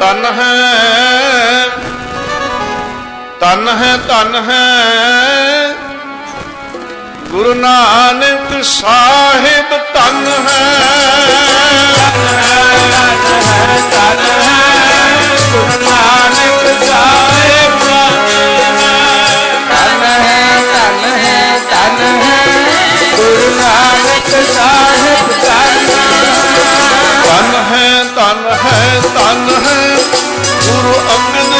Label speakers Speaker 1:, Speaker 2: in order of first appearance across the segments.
Speaker 1: ਤਨ ਹੈ। ਤਨ ਹੈ ਤਨ ਹੈ। ਗੁਰੂ ਨਾਨਕ ਸਾਹਿਬ ਤਨ ਹੈ
Speaker 2: ਤਨ ਹੈ।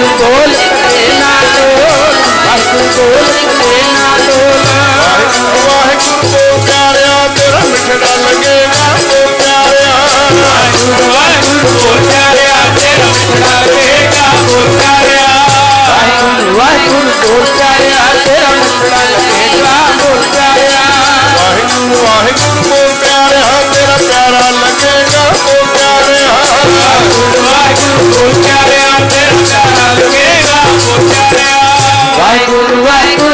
Speaker 2: गोल ना गोल गोल ना गोल right.